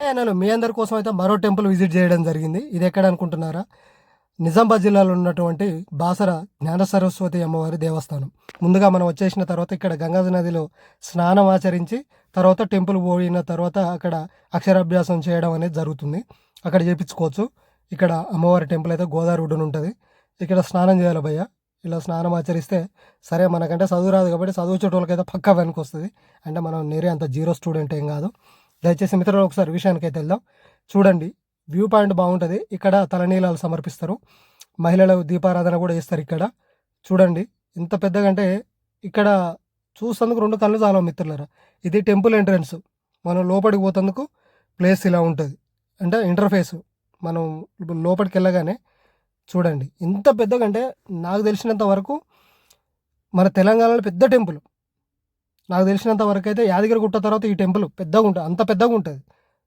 నేను మీ అందరి కోసం అయితే మరో టెంపుల్ విజిట్ చేయడం జరిగింది. ఇది ఎక్కడ అనుకుంటున్నారా? నిజామాబాద్ జిల్లాలో ఉన్నటువంటి బాసర జ్ఞాన సరస్వతి అమ్మవారి దేవస్థానం. ముందుగా మనం వచ్చేసిన తర్వాత ఇక్కడ గంగా నదిలో స్నానం ఆచరించి తర్వాత టెంపుల్ పోయిన తర్వాత అక్కడ అక్షరాభ్యాసం చేయడం అనేది జరుగుతుంది. అక్కడ చేపించుకోవచ్చు. ఇక్కడ అమ్మవారి టెంపుల్ అయితే గోదావరి ఒడ్డున ఉంటుంది. ఇక్కడ స్నానం చేయాలి భయ్య. ఇలా స్నానం ఆచరిస్తే సరే మనకంటే చదువు రాదు కాబట్టి చదువు వాళ్ళకైతే పక్కా పనికి వస్తుంది. అంటే మనం నేరే అంత జీరో స్టూడెంట్ ఏం కాదు. దయచేసి మిత్రులు ఒకసారి విషయానికి వెళ్దాం. చూడండి వ్యూ పాయింట్ బాగుంటుంది. ఇక్కడ తలనీలాలు సమర్పిస్తారు. మహిళలు దీపారాధన కూడా చేస్తారు ఇక్కడ. చూడండి ఇంత పెద్దగా అంటే ఇక్కడ చూసేందుకు రెండు కళ్ళు చాలా మిత్రులరా. ఇది టెంపుల్ ఎంట్రన్స్. మనం లోపలికి పోతందుకు ప్లేస్ ఇలా ఉంటుంది. అంటే ఇంటర్ఫేస్. మనం లోపలికి వెళ్ళగానే చూడండి ఇంత పెద్దగా అంటే నాకు తెలిసినంత వరకు మన తెలంగాణలో పెద్ద టెంపుల్. నాకు తెలిసినంత వరకు అయితే యాదగిరి గుట్ట తర్వాత ఈ టెంపుల్ పెద్దగా ఉంటుంది అంత పెద్దగా ఉంటుంది.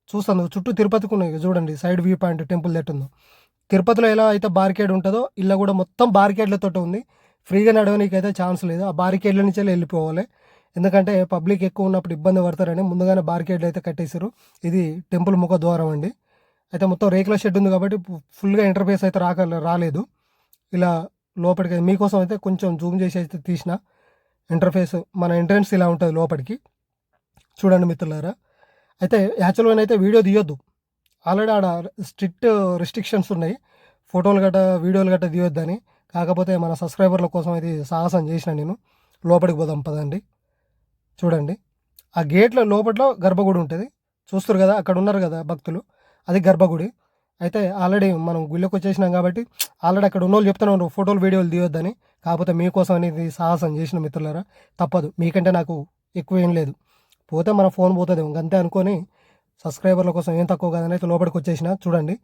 చూస్తాను చుట్టూ తిరుపతికి ఉన్నాయి చూడండి సైడ్ వ్యూ పాయింట్ టెంపుల్ ఎట్టుందో తిరుపతిలో ఎలా అయితే బారికేడ్ ఉంటుందో ఇలా కూడా మొత్తం బారికేడ్లతో ఉంది. ఫ్రీగా నడవడానికి అయితే ఛాన్స్ లేదు. ఆ బారికేడ్ల నుంచి వెళ్ళిపోవాలి. ఎందుకంటే పబ్లిక్ ఎక్కువ ఉన్నప్పుడు ఇబ్బంది పడతారని ముందుగానే బారికేడ్లు అయితే కట్టేశారు. ఇది టెంపుల్ ముఖ ద్వారం అండి. అయితే మొత్తం రేకుల షెడ్ ఉంది కాబట్టి ఫుల్గా ఇంటర్ఫేస్ అయితే రాక రాలేదు. ఇలా లోపలికి మీకోసం అయితే కొంచెం జూమ్ చేసి అయితే తీసిన. ఇంటర్ఫేస్ మన ఎంట్రన్స్ ఇలా ఉంటుంది లోపలికి. చూడండి మిత్రులారా. అయితే యాక్చువల్గా అయితే వీడియో తీయొద్దు. ఆల్రెడీ ఆడ స్ట్రిక్ట్ రిస్ట్రిక్షన్స్ ఉన్నాయి. ఫోటోలు గట్ట వీడియోలు గట్ట తీయొద్దని. కాకపోతే మన సబ్స్క్రైబర్ల కోసం అయితే సాహసం చేసిన నేను. లోపలికి పోదాం పదండి. చూడండి. ఆ గేట్ల లోపల గర్భగుడి ఉంటుంది. చూస్తారు కదా? అక్కడ ఉన్నారు కదా భక్తులు. అది గర్భగుడి. అయితే ఆల్రెడీ మనం గుళ్ళకి వచ్చేసినాం కాబట్టి ఆల్రెడీ అక్కడ ఉన్న వాళ్ళు చెప్తున్నారు ఫోటోలు వీడియోలు తీయొద్దని కాకపోతే మీకోసం అనేది సాహసం చేసిన మిత్రులరా తప్పదు. మీకంటే నాకు ఎక్కువ ఏం లేదు. పోతే మన ఫోన్ పోతుంది. అంతే అనుకొని సబ్స్క్రైబర్ల కోసం ఏం తక్కువ కాదని అయితే లోపలికి వచ్చేసిన చూడండి.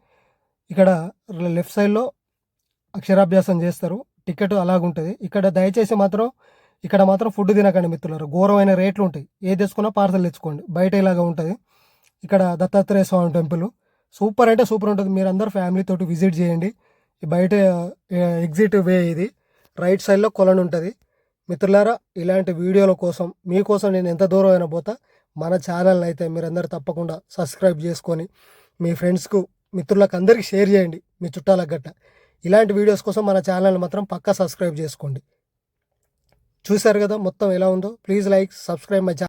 ఇక్కడ లెఫ్ట్ సైడ్లో అక్షరాభ్యాసం చేస్తారు. టికెట్ అలాగుంటుంది. ఇక్కడ దయచేసి మాత్రం ఇక్కడ మాత్రం ఫుడ్ తినకండి మిత్రులారు. ఘోరమైన రేట్లు ఉంటాయి. ఏది తెచ్చుకున్నా పార్సల్ తెచ్చుకోండి. బయట ఇలాగా ఉంటుంది. ఇక్కడ దత్తాత్రేయ స్వామి టెంపుల్ సూపర్ అంటే సూపర్ ఉంటుంది. మీరు అందరు ఫ్యామిలీ తోటి విజిట్ చేయండి. బయట ఎగ్జిట్ వే ఇది. రైట్ సైడ్లో కొలను ఉంటుంది. మిత్రులారా ఇలాంటి వీడియోల కోసం మీకోసం నేను ఎంత దూరం అయినా పోతా. మన ఛానల్ అయితే మీరందరూ తప్పకుండా సబ్స్క్రైబ్ చేసుకొని మీ ఫ్రెండ్స్కు మిత్రులకు అందరికీ షేర్ చేయండి. మీ చుట్టాలకు గట్ట. ఇలాంటి వీడియోస్ కోసం మన ఛానల్ని మాత్రం పక్కా సబ్స్క్రైబ్ చేసుకోండి. చూశారు కదా మొత్తం ఎలా ఉందో? Please like subscribe my channel